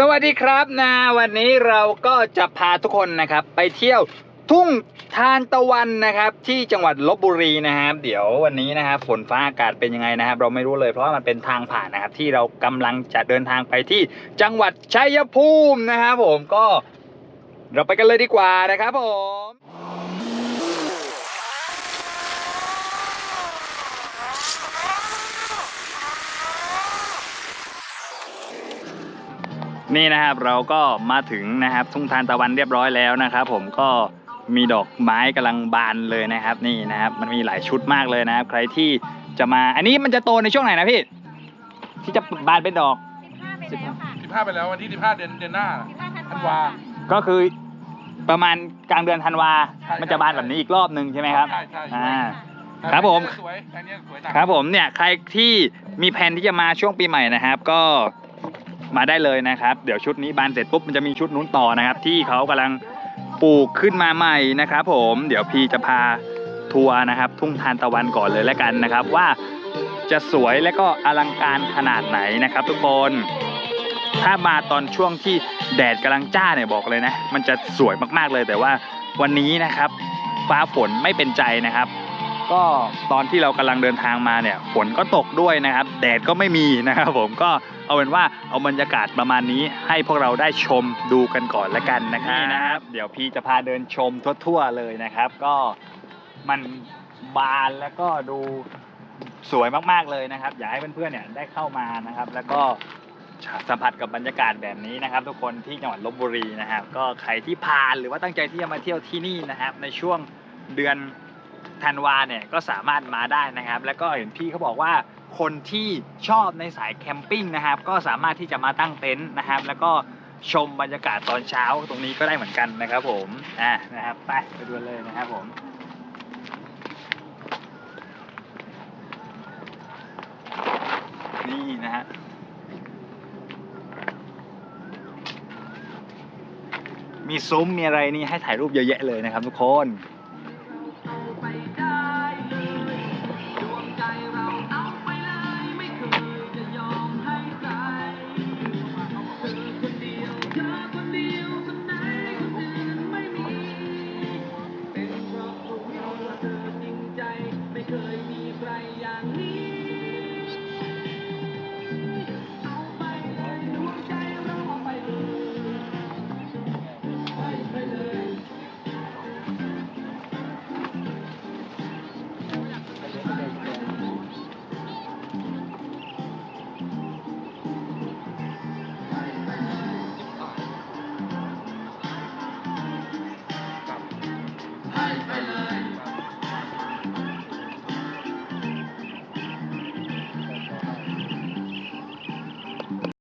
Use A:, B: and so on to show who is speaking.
A: สวัสดีครับนะวันนี้เราก็จะพาทุกคนนะครับ ไปเที่ยวทุ่งทานตะวันนะครับ ที่จังหวัดลบบุรีนะครับ เดี๋ยววันนี้นะครับฝนฟ้าอากาศเป็นยังไงนะครับ เราไม่รู้เลยเพราะมันเป็นทางผ่านนะครับ ที่เรากำลังจะเดินทางไปที่จังหวัดชัยภูมินะครับ ผมก็เราไปกันเลยดีกว่านะครับผม นี่นะครับเราก็มาถึงนะครับทุ่งทานตะวันเรียบร้อยแล้วนะครับ ผมก็มีดอกไม้กำลังบานเลยนะครับ นี่นะครับ มันมีหลายชุดมากเลยนะครับ ใครที่จะมาอันนี้มันจะโตในช่วงไหนนะพี่ ที่จะบานเป็นดอก
B: 15ไปแล้วค่ะ
C: สิบห้าไปแล้ววันที่สิบห้าเดือนเดือนหน้า
B: 15ธั
C: ธั
B: น
C: น
B: วาวา
A: ก็คือประมาณกลางเดือนธันวา
C: ใช่
A: มันจะบานแบบนี้อีกรอบหนึ่งใช่ไหมครับ
C: ใช่ใช่ใช่
A: อ่าครับผม
C: สวยอันนี้สวยจัง
A: ครับผมเนี่ยใครที่มีแผนที่จะมาช่วงปีใหม่นะครับ ก็ มาได้เลยนะครับ เดี๋ยวชุดนี้บานเสร็จปุ๊บมันจะมีชุดนู้นต่อนะครับ ที่เขากำลังปลูกขึ้นมาใหม่นะครับ ผมเดี๋ยวพี่จะพาทัวร์นะครับ ทุ่งทานตะวันก่อนเลยแล้วกันนะครับ ว่าจะสวยและก็อลังการขนาดไหนนะครับ ทุกคนถ้ามาตอนช่วงที่แดดกำลังจ้าเนี่ยบอกเลยนะ มันจะสวยมากๆเลยแต่ว่าวันนี้นะครับ ฟ้าฝนไม่เป็นใจนะครับ ก็ตอนที่เรากำลังเดินทางมาเนี่ยฝนก็ตกด้วยนะครับ แดดก็ไม่มีนะครับผมก็เอาเป็นว่าเอาบรรยากาศประมาณนี้ให้พวกเราได้ชมดูกันก่อนละกันนะครับนี่นะครับ เดี๋ยวพี่จะพาเดินชมทั่ว ๆ เลยนะครับ ก็มันบานแล้วก็ดูสวยมากๆเลยนะครับ อยากให้เพื่อนๆเนี่ยได้เข้ามานะครับ แล้วก็สัมผัสกับบรรยากาศแบบนี้นะครับ ทุกคนที่จังหวัดลบบุรีนะครับ ก็ใครที่ผ่านหรือว่าตั้งใจที่จะมาเที่ยวที่นี่นะครับ ในช่วงเดือน ธันวาเนี่ยก็สามารถมาได้นะครับ แล้วก็เห็นพี่เขาบอกว่าคนที่ชอบในสายแคมปิ้งนะครับ ก็สามารถที่จะมาตั้งเต็นท์นะครับ แล้วก็ชมบรรยากาศตอนเช้าตรงนี้ก็ได้เหมือนกันนะครับ ผมอ่านะครับไปไปดูเลยนะครับผมนี่นะฮะมีซุ้มมีอะไรนี่ให้ถ่ายรูปเยอะแยะเลยนะครับทุกคน because